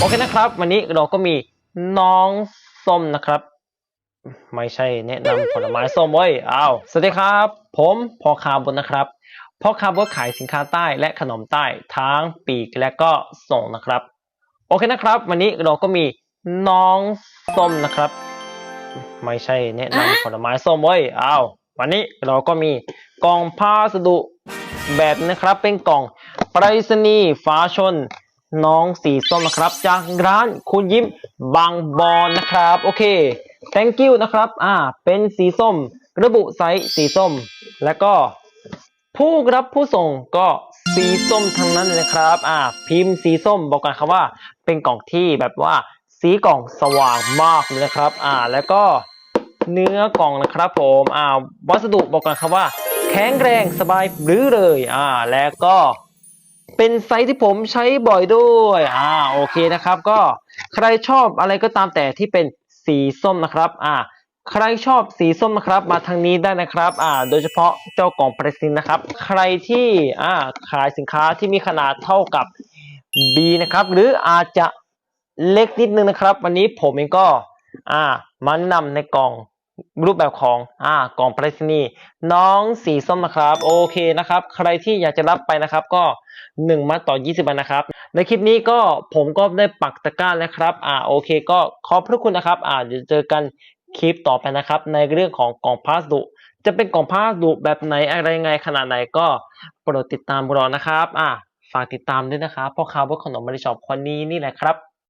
โอเคนะครับ วันนี้เราก็มีน้องส้มนะครับ ไม่ใช่แนะนำผลไม้ส้มเว้ยอ้าวสวัสดีครับ ผมพ่อคาร์บนนะครับพ่อคาร์บนขายสินค้าใต้และขนมใต้ทั้งปีกและก็ส่งนะครับ โอเคนะครับ วันนี้เราก็มีน้องส้มนะครับ ไม่ใช่แนะนำผลไม้ส้มเว้ยอ้าววันนี้เราก็มีกล่องพัสดุแบบนี้นะครับเป็นกล่องไปรษณีย์ฟ้าชน น้องสีส้มนะครับ จากร้านคุณยิ้มบางบอนนะครับ โอเค thank you นะครับ อ่า เป็นสีส้ม ระบุไซส์สีส้ม แล้วก็ผู้รับผู้ส่งก็สีส้มทั้งนั้นเลยนะครับ อ่า พิมพ์สีส้มบอกกันครับว่า เป็นกล่องที่แบบว่า สีกล่องสว่างมากเลยนะครับ อ่า แล้วก็เนื้อกล่องนะครับผม อ่า วัสดุบอกกันครับว่า แข็งแรงสบายหรือเลย อ่า แล้วก็ เป็นไซส์ที่ผมใช้บ่อยด้วยอ่าโอเคนะครับ ก็ใครชอบอะไรก็ตามแต่ที่เป็นสีส้มนะครับอ่าใครชอบสีส้มนะครับ มาทางนี้ได้นะครับอ่าโดยเฉพาะเจ้ากล่องประสินนะครับ ใครที่อ่าขายสินค้าที่มีขนาดเท่ากับ B นะครับ หรืออาจจะเล็กนิดนึงนะครับ วันนี้ผมเองก็อ่ามาแนะนำในกล่อง รูปแบบของอ่ากล่องไปรษณีย์น้องสีส้มนะครับ โอเคนะครับ ใครที่อยากจะรับไปนะครับ ก็ 1 มัดต่อ 20บาทนะครับ ในคลิปนี้ก็ผมก็ได้ปักตะกร้าแล้วครับ อ่าโอเค ก็ขอบพระคุณนะครับ อ่าเดี๋ยวเจอกันคลิปต่อไปนะครับ ในเรื่องของกล่องพัสดุจะเป็นกล่องพัสดุแบบไหนอะไรยังไงขนาดไหนก็โปรดติดตามรอนะครับ อ่าฝากติดตามด้วยนะครับพ่อค้าบนขนมบริชอปคนนี้นี่แหละครับ